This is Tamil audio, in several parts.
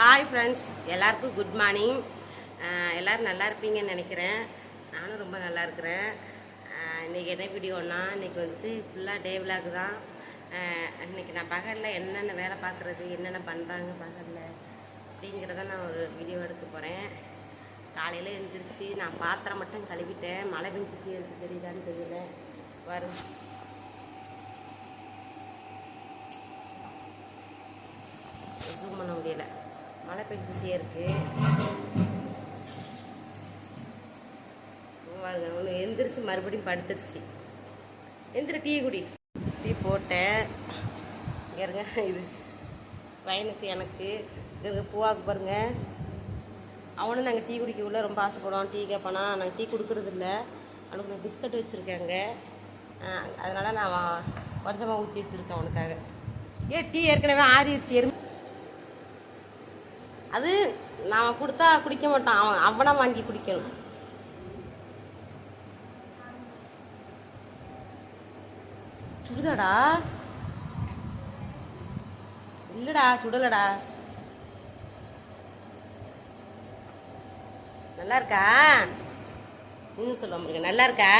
ஹாய் ஃப்ரெண்ட்ஸ் எல்லாருக்கும் குட் மார்னிங் எல்லோரும் நல்லா இருப்பீங்கன்னு நினைக்கிறேன். நானும் ரொம்ப நல்லா இருக்கிறேன். இன்றைக்கி இன்னைக்கு என்ன வீடியோன்னா இன்னைக்கு வந்துட்டு ஃபுல்லாக டே விலாக் தான். இன்றைக்கி இன்னைக்கு நான் பகலில் என்னென்ன வேலை பார்க்குறது என்னென்ன பண்ணுறாங்க பகலில் அப்படிங்கிறத நான் ஒரு வீடியோ எடுக்க போகிறேன் காலையில் எழுந்திரிச்சு நான் பாத்திரம் மட்டும் கழுவிட்டேன். மழை பெஞ்சிட்டு எனக்கு தெரியுதான்னு தெரியல. வரும். ஜூம் பண்ண பெஞ்சிட்டே இருக்கு. பாருங்க ஒன்று எந்திரிச்சு மறுபடியும் படுத்துருச்சு. எந்திரி டீ குடி. டீ போட்டேன். இங்க இருங்க இது ஸ்வைனுக்கு எனக்கு. இங்க இருங்க பூவாக்கு பாருங்க. அவனும் நாங்கள் டீ குடிக்க உள்ள ரொம்ப ஆசைப்படுவோம் டீ கேட்பானா நாங்கள் டீ கொடுக்கறது இல்லை. அவனுக்கு நான் பிஸ்கட் வச்சுருக்கேங்க அதனால் நான் கொஞ்சமாக ஊற்றி வச்சுருக்கேன் அவனுக்காக. ஏ டீ ஏற்கனவே ஆறிடுச்சு. எறும்பு அது நான் கொடுத்தா குடிக்க மாட்டான் அவன் அவனா வாங்கி குடிக்கணும். சுடுதாடா. இல்லடா சுடலடா. நல்லா இருக்கா இன்னும் சொல்லுவோம் முடியுங்க நல்லா இருக்கா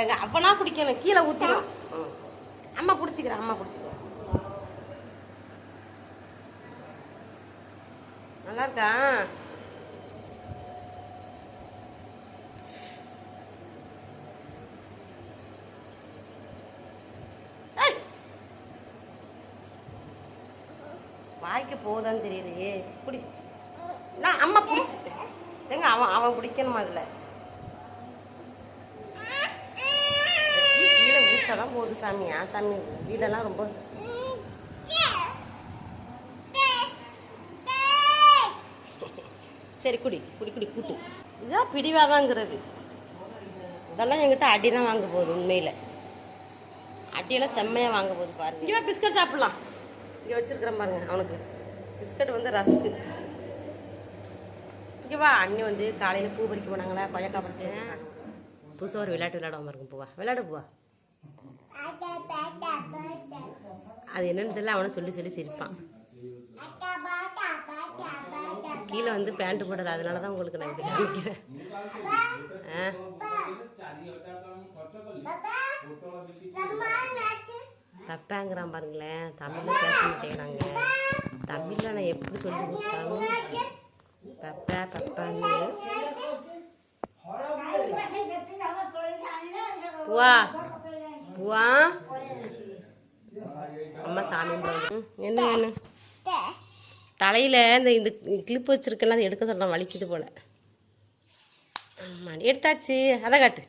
எங்க அப்பனா குடிக்கணும். கீழே ஊற்றிடும் அம்மா பிடிச்சிக்கிறேன் அம்மா குடிச்சிக்கிறேன் நல்லா இருக்கா வாய்க்கு போகுதான்னு தெரியலையே. குடி. நான் அம்மா பிடிச்சிட்டேன் ஏங்க அவன் அவன் பிடிக்கணுமா அதில் கீழே ஊட்டலாம் போகுது சாமியா சாமி வீடெல்லாம் ரொம்ப சரி குடி குடி குடி கூட்டு. இதான் பிடிவாதாங்கிறது. இதெல்லாம் என்கிட்ட அடி தான் வாங்க போகுது உண்மையில். அடியெல்லாம் செம்மையாக வாங்க போகுது பாருங்க. இங்கே பிஸ்கட் சாப்பிட்லாம். இங்கே வச்சிருக்கிறேன் பாருங்க அவனுக்கு. பிஸ்கட் வந்து ரஸ்க்கு. இங்கே வா அண்ணி வந்து காலையில் பூ பறிக்க போனாங்களா கொய்யாக்கா பறிச்சேன் புதுசாக ஒரு விளையாட்டு விளையாடாம இருக்கும் பூவா விளையாடு பூவா அது என்னன்னு தெரியல அவனை சொல்லி சொல்லி சிரிப்பான். கீழே வந்து பேண்ட் போடல. அதனால தான் உங்களுக்கு நான் இப்படி காமிக்கிறேன். ஆ? தப்பாங்கிறான் பாருங்களேன். தமிழில் பேச மாட்டேங்கிறாங்க. தமிழில் நான் எப்படி சொல்லி கொடுத்தாலும் தப்பா தப்பாங்க. வா. வா. அம்மா சாமி என்ன வேணும்? தலையில் இந்த இந்த கிளிப் வச்சிருக்கல அதை எடுக்க சொல்கிறேன் வலிக்குது போல். ஆமாம் எடுத்தாச்சு. அதை காட்டு.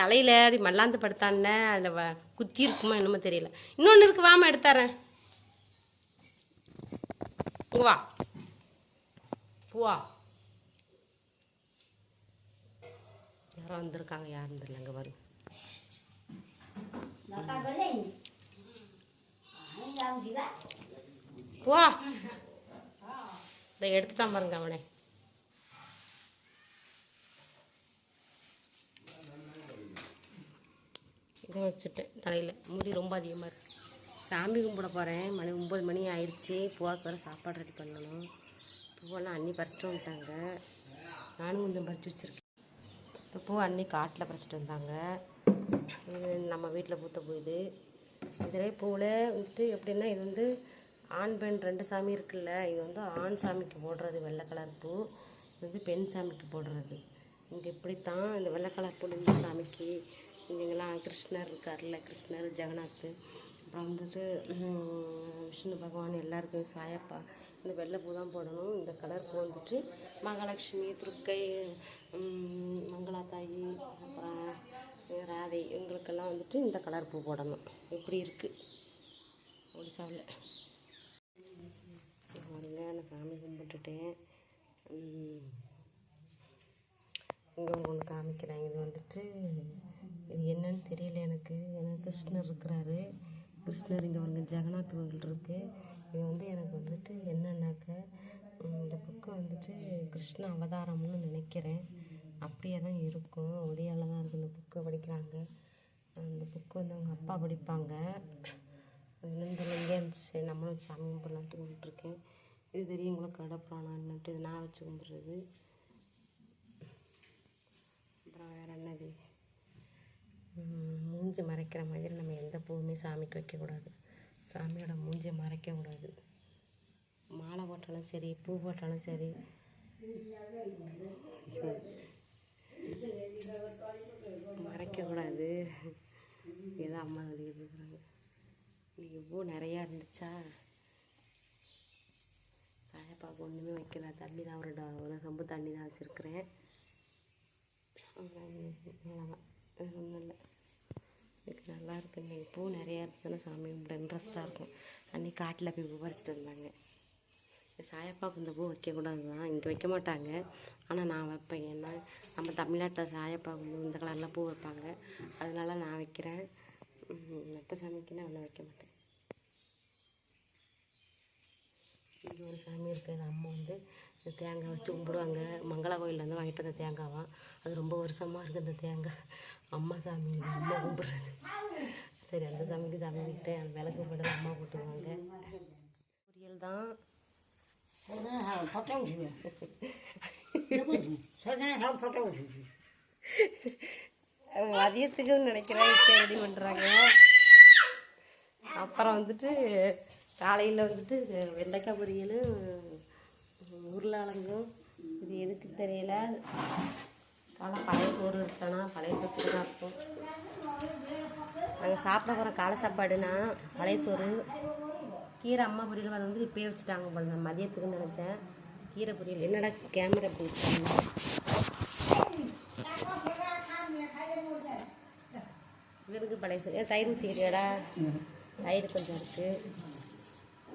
தலையில் அப்படி மல்லாந்து படுத்தான்னே அதில் வ குத்தி இருக்குமா என்னமோ தெரியல. இன்னொன்று இருக்கு வாமா எடுத்தாரேன் இங்க வா. பூவா யாரோ வந்திருக்காங்க யாருன்னு தெரியல அங்கே வரும் வா. இதை எடுத்துட்டான் பாருங்க அவனே. இதை வச்சுட்டேன் தலையில். முடி ரொம்ப அதிகமாக இருக்கு. சாமி கும்பிட போகிறேன் மணி ஒம்பது மணி ஆயிடுச்சு பூவாக்கு வர சாப்பாடு ரெடி பண்ணணும். பூவெல்லாம் அண்ணி பறிச்சிட்டு வந்துட்டாங்க. நானும் கொஞ்சம் பறித்து வச்சுருக்கேன். இப்போ பூ அன்னி காட்டில் பறிச்சிட்டு வந்தாங்க. இது நம்ம வீட்டில் பூத்த பூ இதில் பூவில் வந்துட்டு எப்படின்னா இது வந்து ஆண் பெண் ரெண்டு சாமி இருக்குல்ல இது வந்து ஆண் சாமிக்கு போடுறது வெள்ளை கலர் பூ இது வந்து பெண் சாமிக்கு போடுறது. இங்கே இப்படித்தான் இந்த வெள்ளை கலர் பூ இந்த சாமிக்கு. இங்கெல்லாம் கிருஷ்ணர் இருக்கார்ல கிருஷ்ணர் ஜெகநாத். அப்புறம் வந்துட்டு விஷ்ணு பகவான் எல்லாருக்கும் சாயப்பா. இந்த வெள்ளை பூ தான் போடணும். இந்த கலர் பூ வந்துட்டு மகாலட்சுமி துர்க்கை உம், மங்களா தாயி அப்புறம் ராதை இவங்களுக்கெல்லாம் வந்துட்டு இந்த கலர் பூ போடணும். இப்படி இருக்குது ஒடிசாவில் பாருங்க நான் சாமி இங்கே ஒன்று காமிக்கிறேன் இது வந்துட்டு இது என்னன்னு தெரியல எனக்கு. எனக்கு கிருஷ்ணர் இருக்கிறாரு. கிருஷ்ணர் இங்கே வந்து ஜெகநாத் கோவில் இருக்குது இது வந்து எனக்கு வந்துட்டு என்னன்னாக்க இந்த புக்கு வந்துட்டு கிருஷ்ண அவதாரம்னு நினைக்கிறேன். அப்படியே தான் இருக்கும். ஒடியால் தான் இருக்குது இந்த புக்கை படிக்கிறாங்க. அந்த புக்கு வந்து அவங்க அப்பா படிப்பாங்க. இங்கே இருந்துச்சு. சரி நம்மளும் சாமி கும்பிடலான்ட்டு கும்பிட்டுருக்கேன் இது தெரியும் உங்களுக்கு கடப்புறானான்னுட்டு இது நான் வச்சு கும்பிட்றது அப்புறம் வேறு என்னது? மூஞ்சி மறைக்கிற மாதிரி நம்ம எந்த பூவுமே சாமிக்கு வைக்கக்கூடாது சாமியோட மூஞ்சியை மறைக்கக்கூடாது மாலை போட்டாலும் சரி பூ போட்டாலும் சரி. மறைக்கக்கூடாது ஏதோ அம்மா சொல்லிட்டு இருக்கிறாங்க. இன்னைக்கு பூ நிறையா இருந்துச்சா? சாயப்பாவுக்கு ஒன்றுமே வைக்கல. தண்ணி தான் ஒரு ட- ஒரு சொம்பு தண்ணி தான் வச்சுருக்கிறேன் அவ்வளோதான் வேறு ஒன்றும் இல்லை. எனக்கு நல்லா இருக்கு பூ நிறையா இருந்துச்சுன்னா சாமி கும்பிட இன்ட்ரெஸ்ட்டாக இருக்கும். அன்றைக்கி காட்டில் போய் பூ வந்தாங்க. சாயப்பாவுக்கு இந்த பூ வைக்கக்கூடாது தான் இங்கே வைக்க மாட்டாங்க. ஆனால் நான் வைப்பேன். ஏன்னா நம்ம தமிழ்நாட்டில் சாயப்பாவுக்கு வந்து இந்த கலரில் பூ வைப்பாங்க. அதனால நான் வைக்கிறேன். மற்ற சாமிக்குன்னா ஒன்றும் வைக்க மாட்டேன். இங்கே ஒரு சாமி இருக்குது அந்த அம்மா வந்து தேங்காய் வச்சு கும்பிடுவாங்க. மங்களா கோயிலேருந்து வாங்கிட்டு வந்த தேங்காவாம் அது ரொம்ப வருஷமாக இருக்குது அந்த தேங்காய். அம்மா சாமி அம்மா கும்பிட்றது. சரி அந்த சாமிக்கு சாமி விட்டேன் அந்த விளக்கு போட்டு அம்மா போட்டுருவாங்க பொரியல் தான். மதியத்துக்கு நினைக்கிறேன் ரெடி பண்ணுறாங்க அப்புறம் வந்துட்டு காலையில் வந்துட்டு வெண்டைக்காய் பொரியல் உருளைக்கிழங்கும் இது எதுக்கு தெரியல. காலை பழைய சோறு இருக்கானா பழைய சோறு தான் இருக்கும். நாங்கள் சாப்பிட போகிற காலை சாப்பாடுனா பழைய சோறு கீரை அம்மா பொரியல் அதை வந்து இப்பயே வச்சுட்டாங்க போல நான் மதியத்துக்குன்னு நினச்சேன். கீரை பொரியல். என்னடா கேமரா அப்படி இருக்காங்க இவருக்கு பழைய சோறு. ஏன் தயிர் ஊற்றிக்கிறியாடா தயிர் கொஞ்சம் இருக்குது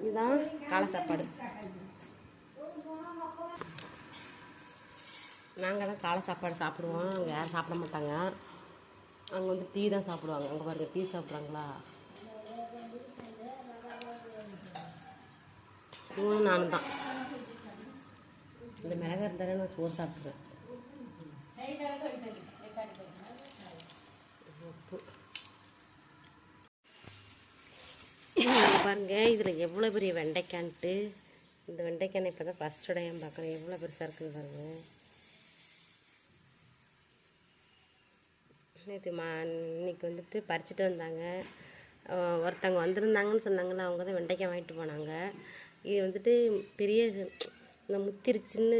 இதுதான் காலை சாப்பாடு. நாங்கள் தான் காலை சாப்பாடு சாப்பிடுவோம். அங்கே யாரும் சாப்பிட மாட்டாங்க. அங்கே வந்து டீ தான் சாப்பிடுவாங்க. அங்கே பாருங்க டீ சாப்பிட்றாங்களா? இவனும் நானும் தான். இந்த மிளகா இருந்தாலே நான் சோறு சாப்பிடுவேன் உப்பு பாருங்கள் பாருங்க இதில் எவ்வளோ பெரிய வெண்டைக்கான்ட்டு. இந்த வெண்டைக்காய் இப்போ தான் ஃபஸ்ட் டைம் பார்க்குறேன். எவ்வளோ பெருசாக இருக்குது பாருங்க. நேற்று மா இன்னைக்கு வந்துட்டு பறிச்சுட்டு வந்தாங்க. ஒருத்தவங்க வந்திருந்தாங்கன்னு சொன்னாங்கல்ல அவங்க தான் வெண்டைக்காய் வாங்கிட்டு போனாங்க. இது வந்துட்டு பெரிய இந்த முத்திருச்சுன்னு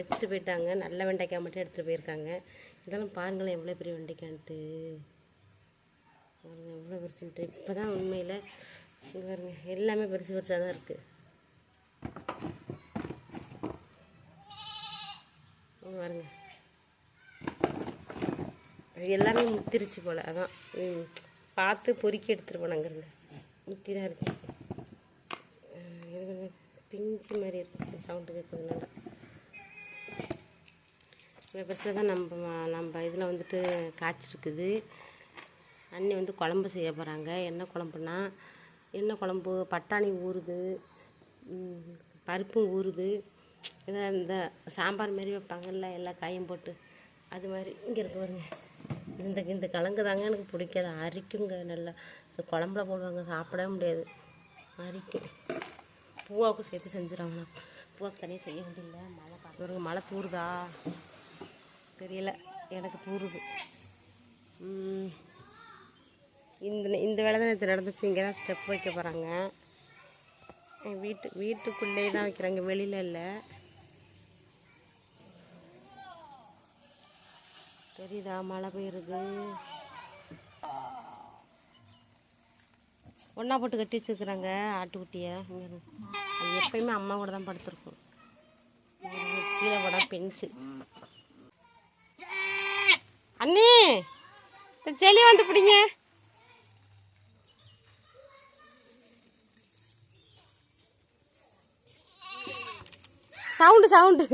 வச்சுட்டு போயிட்டாங்க. நல்ல வெண்டைக்காய் மட்டும் எடுத்துகிட்டு போயிருக்காங்க. இதெல்லாம் பாருங்களேன் எவ்வளோ பெரிய வெண்டைக்கான்ட்டு. பாருங்கள் எவ்வளோ பெருசுன்ட்டு. இப்போ தான் உண்மையில் பாருங்க எல்லாமே பெருசு பெருசாக தான் இருக்குது பாருங்க. அது எல்லாமே முத்திருச்சு போல் அதான். பார்த்து பொறுக்கி எடுத்துகிட்டு போனாங்க முத்தி தான் இருந்துச்சு இது கொஞ்சம் பிஞ்சு மாதிரி இருக்குது சவுண்டு கேட்குறதுனால இவ்வளோ பெருசாக தான் நம்ம நம்ம இதில் வந்துட்டு காய்ச்சிருக்குது அண்ணி வந்து குழம்பு செய்ய போகிறாங்க என்ன குழம்புனா என்ன குழம்பு பட்டாணி ஊறுது பருப்பும் ஊறுது. இதை இந்த சாம்பார் மாதிரி வைப்பாங்கல்ல எல்லா காயும் போட்டு. அது மாதிரி இங்கே இருக்கு பாருங்க. இந்த இந்த கிழங்கு தாங்க எனக்கு பிடிக்காது. அரிக்குங்க நல்லா. இந்த குழம்புல போடுவாங்க சாப்பிடவே முடியாது. அரிக்கும். பூவாவுக்கும் சேர்த்து செஞ்சுருவாங்க பூவாக்கு தனியாக செய்ய முடியல. மழை பார்த்து மழை தூருதா? தெரியல. எனக்கு தூருது. இந்த இந்த வேலை தான் நேற்று நடந்துச்சு. இங்கே தான் ஸ்டெப் வைக்க போகிறாங்க வீட்டு வீட்டுக்குள்ளேயே தான் வைக்கிறாங்க. வெளியில் இல்லை. தெரியுதா? மழை பெய்யுறது. ஒன்றா போட்டு கட்டி வச்சுருக்குறாங்க. ஆட்டுக்குட்டியை இங்க அது எப்பயுமே அம்மா கூட தான் படுத்துருக்கும். இது கீழே போட பெஞ்சு. அண்ணி இந்த செளி வந்து பிடிங்க. Sound sound.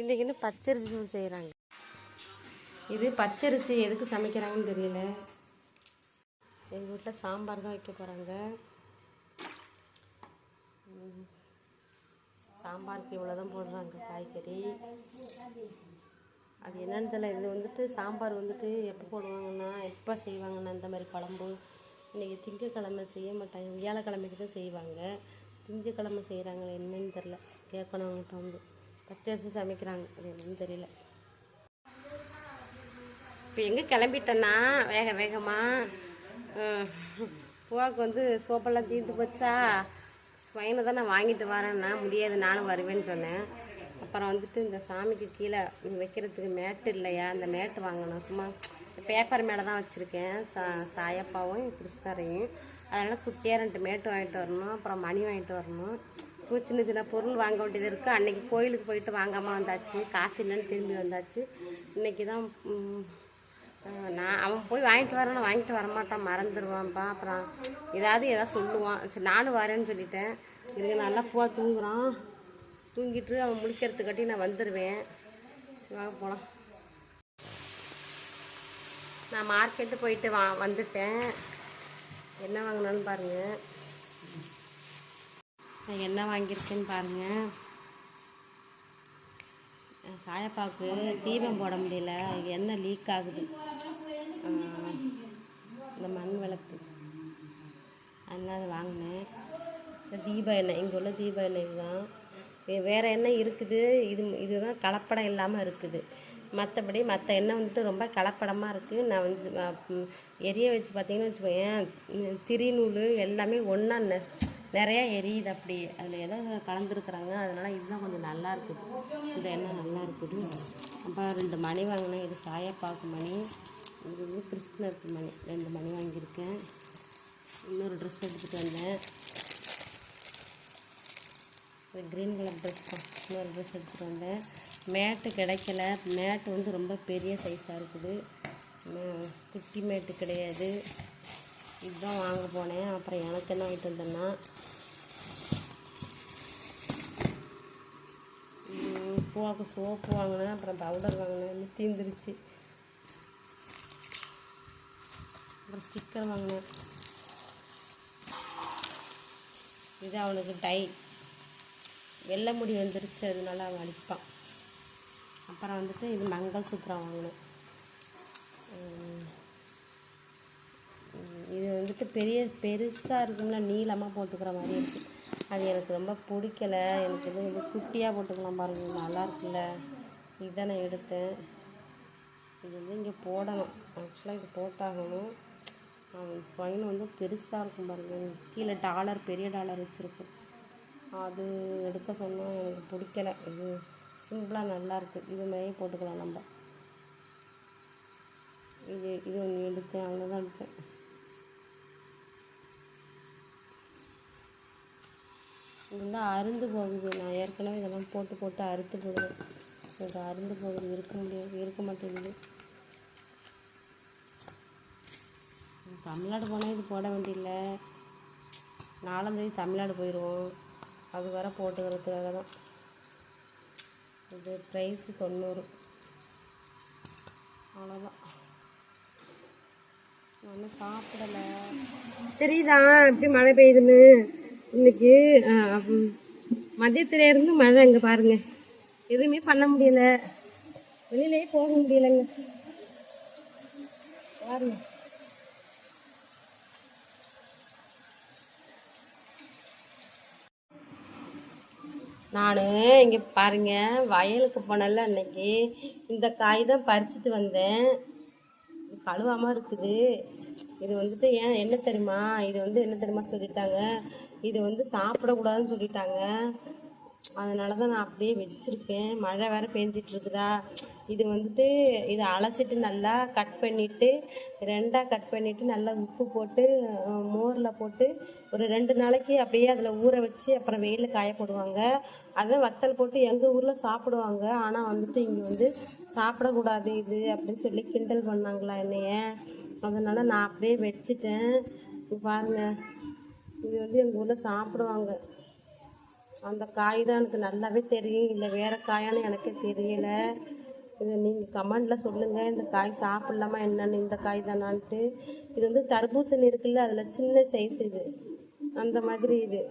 இன்னைக்கு பச்சரிசி சோறு செய்கிறாங்க இது பச்சரிசி எதுக்கு சமைக்கிறாங்கன்னு தெரியல. எங்கள் வீட்டில் சாம்பார் தான் வைக்க போகிறாங்க சாம்பாருக்கு இவ்வளோ தான் போடுறாங்க காய்கறி. அது என்னன்னு தெரியல. இது வந்துட்டு சாம்பார் வந்துட்டு எப்போ போடுவாங்கன்னா எப்போ செய்வாங்கன்னா இந்த மாதிரி குழம்பு. இன்றைக்கி திங்கக்கிழமை செய்ய மாட்டாங்க. வியாழக்கிழமைக்கு தான் செய்வாங்க. திங்கக்கிழமை செய்கிறாங்களே என்னன்னு தெரில கேட்கணும் அவங்ககிட்ட வந்து பச்சரிசி சமைக்கிறாங்க. அது என்னன்னு தெரியல. இப்போ எங்கே கிளம்பிட்டேன்னா வேக வேகமாக பூவாக்கு வந்து சோப்பெல்லாம் தீர்ந்து போச்சா? ஸ்வைனை தான் நான் வாங்கிட்டு வரேன்னா முடியாது நானும் வருவேன்னு சொன்னேன். அப்புறம் வந்துட்டு இந்த சாமிக்கு கீழே வைக்கிறதுக்கு மேட்டு இல்லையா? அந்த மேட்டு வாங்கணும். சும்மா பேப்பர் மேலே தான் வச்சுருக்கேன். சா சாயப்பாவும் கிருஷ்ணரையும் அதனால் குட்டியாக ரெண்டு மேட்டு வாங்கிட்டு வரணும். அப்புறம் மணி வாங்கிட்டு வரணும். இப்போ சின்ன சின்ன பொருள் வாங்க வேண்டியது இருக்குது அன்றைக்கி கோயிலுக்கு போயிட்டு வாங்காமல் வந்தாச்சு. காசு இல்லைன்னு திரும்பி வந்தாச்சு. இன்றைக்கி தான் நான் அவன் போய் வாங்கிட்டு வரேன்னு வாங்கிட்டு வரமாட்டான். மறந்துடுவான்ப்பா அப்புறம் ஏதாவது ஏதாவது சொல்லுவான். சரி நானும் வரேன்னு சொல்லிட்டேன். இதுக்கு நல்லா பூவா தூங்குறான். தூங்கிட்டு அவன் முழிக்கிறதுக்காட்டி நான் வந்துடுவேன் சரி வாங்க போகலாம் நான் மார்க்கெட்டு போயிட்டு வா வந்துட்டேன். என்ன வாங்கினான்னு பாருங்கள் நான் என்ன வாங்கியிருக்கேன்னு பாருங்கள் அஹ் சாயப்பாவுக்கு தீபம் போட முடியல. எண்ணெய் லீக் ஆகுது. இந்த மண் விளக்கு. அதனால் அதை வாங்கினேன். இந்த தீப எண்ணெய் இங்கே உள்ள தீப எண்ணெய் தான் வேறு எண்ணெய் இருக்குது. இது இதுதான் கலப்படம் இல்லாமல் இருக்குது. மற்றபடி மற்ற எண்ணெய் வந்துட்டு ரொம்ப கலப்படமாக இருக்குது நான் வந்து எரிய வச்சு பார்த்தீங்கன்னு வச்சுக்கோங்க திரிநூல் எல்லாமே ஒன்றா நிறையா எரியுது அப்படி. அதில் ஏதோ கலந்துருக்குறாங்க. அதனால் இதுதான் கொஞ்சம் நல்லா இருக்குது. இந்த எண்ணெய் நல்லா இருக்குது. அப்புறம் ரெண்டு மணி வாங்கினேன். இது சாயப்பாக்கு மணி. இது வந்து கிருஷ்ணருக்கு மணி. ரெண்டு மணி வாங்கியிருக்கேன். இன்னொரு ட்ரெஸ் எடுத்துகிட்டு வந்தேன். இது க்ரீன் கலர் ட்ரெஸ் தான். இன்னொரு ட்ரெஸ் எடுத்துகிட்டு வந்தேன். மேட்டு கிடைக்கல. மேட்டு வந்து ரொம்ப பெரிய சைஸாக இருக்குது. மே- குட்டி மேட்டு கிடையாது. இதுதான் வாங்க போனேன். அப்புறம் எனக்கு என்ன வாங்கிட்டு வந்தேன்னா ம், பூவாக்கு சோப்பு வாங்கினேன். அப்புறம் பவுடர் வாங்கினேன். தீந்துருச்சு. அப்புறம் ஸ்டிக்கர் வாங்கினேன். இது அவனுக்கு டை. வெள்ளை முடி வந்துருச்சு. அதனால அவன் அடிப்பான். அப்புறம் வந்துட்டு இது மங்கள் சூத்திரம் வாங்கினேன் இது வந்துட்டு பெரிய பெருசாக இருக்கும்ல நீளமாக போட்டுக்கிற மாதிரி இருக்குது அது எனக்கு ரொம்ப பிடிக்கல. எனக்கு இது வந்து குட்டியாக போட்டுக்கலாம் பாருங்கள் நல்லா இருக்குல்ல. இதை நான் எடுத்தேன். இது வந்து இங்கே போடணும் ஆக்சுவலாக இது போட்டாகணும். ஃபைன் வந்து பெருசாக இருக்கும் பாருங்கள் கீழே டாலர் பெரிய டாலர் வச்சுருக்கும். அது எடுக்க சொன்னால் எனக்கு பிடிக்கல. இது சிம்பிளாக நல்லா இருக்குது இது மாதிரியே போட்டுக்கலாம் நம்ம. இது இது ஒன்று எடுத்தேன் அவ்வளோதான் எடுத்தேன். இது வந்து அருந்து போகுது. நான் ஏற்கனவே இதெல்லாம் போட்டு போட்டு அறுத்து போடுவேன். இது அருந்து போகுது. இருக்க முடியாது. இருக்க மாட்டேங்குது. தமிழ்நாடு போனால் இது போட வேண்டியதில்லை நாலாந்தேதி தமிழ்நாடு போயிடுவோம் அது வர போட்டுக்கிறதுக்காக தான் இது ப்ரைஸு தொண்ணூறு. அவ்வளோதான் ஒன்றும் சாப்பிடலை. தெரியுதா? எப்படி மழை பெய்யுதுன்னு? இன்னைக்கு மதியத்துல இருந்து மழை அங்கே பாருங்க. எதுவுமே பண்ண முடியல. வெளியிலே போக முடியலைங்க. பாருங்க. நான் இங்கே பாருங்கள் வயலுக்கு போனல அன்னைக்கு. இந்த காய் தான் பறிச்சுட்டு வந்தேன். கழுவாமல் இருக்குது. இது வந்துட்டு ஏன் என்ன தெரியுமா? இது வந்து என்ன தெரியுமா சொல்லிட்டாங்க. இது வந்து சாப்பிடக்கூடாதுன்னு சொல்லிட்டாங்க. அதனால தான் நான் அப்படியே வச்சிருக்கேன் மழை வேறு பெஞ்சிட்டுருக்குதா இது வந்துட்டு இதை அலசிட்டு நல்லா கட் பண்ணிவிட்டு ரெண்டாக கட் பண்ணிவிட்டு நல்லா உப்பு போட்டு மோரில் போட்டு ஒரு ரெண்டு நாளைக்கு அப்படியே அதில் ஊற வச்சு அப்புறம் வெயிலில் காய போடுவாங்க. அதை வத்தல் போட்டு எங்கள் ஊரில் சாப்பிடுவாங்க. ஆனால் வந்துட்டு இங்கே வந்து சாப்பிடக்கூடாது இது அப்படின்னு சொல்லி கிண்டல் பண்ணாங்களா என்னைய. அதனால் நான் அப்படியே வச்சுட்டேன். பாருங்கள் இது வந்து எங்கள் ஊரில் சாப்பிடுவாங்க. அந்த காய் தான் எனக்கு நல்லாவே தெரியும். இல்லை வேறு காயான்னு எனக்கே தெரியலை. இதை நீங்கள் கமெண்டில் சொல்லுங்கள் இந்த காய் சாப்பிட்லாமா என்னன்னு இந்த காய் தானான்ட்டு. இது வந்து தர்பூசணி இருக்குல்ல அதில் சின்ன சைஸ் இது. அந்த மாதிரி இது.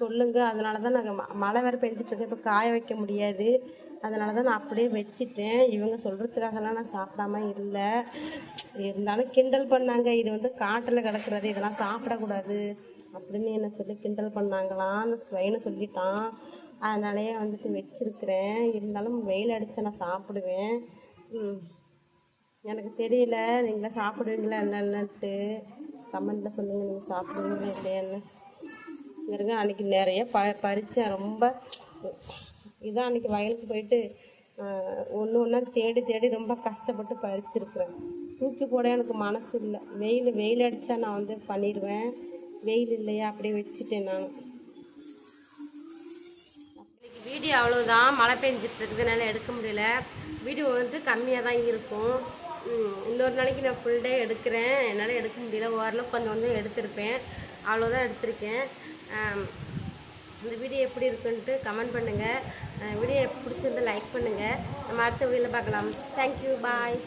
சொல்லுங்கள் அதனால தான் நாங்கள் மழை வேறு பெஞ்சிட்ருக்கு இப்போ காய வைக்க முடியாது. அதனால தான் நான் அப்படியே வச்சிட்டேன். இவங்க சொல்கிறதுக்காகலாம் நான் சாப்பிடாம இல்லை. இருந்தாலும் கிண்டல் பண்ணாங்க. இது வந்து காட்டில் கிடக்கிறது. இதெல்லாம் சாப்பிடக்கூடாது. அப்படின்னு என்னை சொல்லி கிண்டல் பண்ணாங்களாம் அந்த ஸ்வைனு சொல்லிட்டான். அதனாலேயே வந்துட்டு வச்சிருக்கிறேன். இருந்தாலும் வெயில் அடித்தா நான் சாப்பிடுவேன். எனக்கு தெரியல. நீங்களே சாப்பிடுவீங்களா என்னன்னுட்டு கமெண்ட்டில் சொல்லுங்கள் நீங்கள் சாப்பிடுவீங்களா இல்லையான்னு. இங்க இருங்க அன்றைக்கி நிறைய ப பறித்தேன் ரொம்ப இதான் அன்றைக்கி வயலுக்கு போயிட்டு ஒன்று ஒன்றா தேடி தேடி ரொம்ப கஷ்டப்பட்டு பறிச்சிருக்கிறேன். தூக்கி போட எனக்கு மனசு இல்லை. வெயில் வெயில் அடித்தா நான் வந்து பண்ணிடுவேன் வெயில் இல்லையா அப்படியே வச்சுட்டேன் நான். வீடியோ அவ்வளோதான் மழை பெஞ்சிட்டு இருக்குதுனால எடுக்க முடியல. வீடியோ வந்து கம்மியாக தான் இருக்கும். இன்னொரு நாளைக்கு நான் ஃபுல் டே எடுக்கிறேன். என்னால் எடுக்க முடியல. ஓரளவு கொஞ்சம் கொஞ்சம் எடுத்திருப்பேன். அவ்வளோதான் எடுத்திருக்கேன். இந்த வீடியோ எப்படி இருக்குன்ட்டு கமெண்ட் பண்ணுங்கள் வீடியோ பிடிச்சிருந்து லைக் பண்ணுங்கள் நம்ம அடுத்த வீடியோவில் பார்க்கலாம். Thank you bye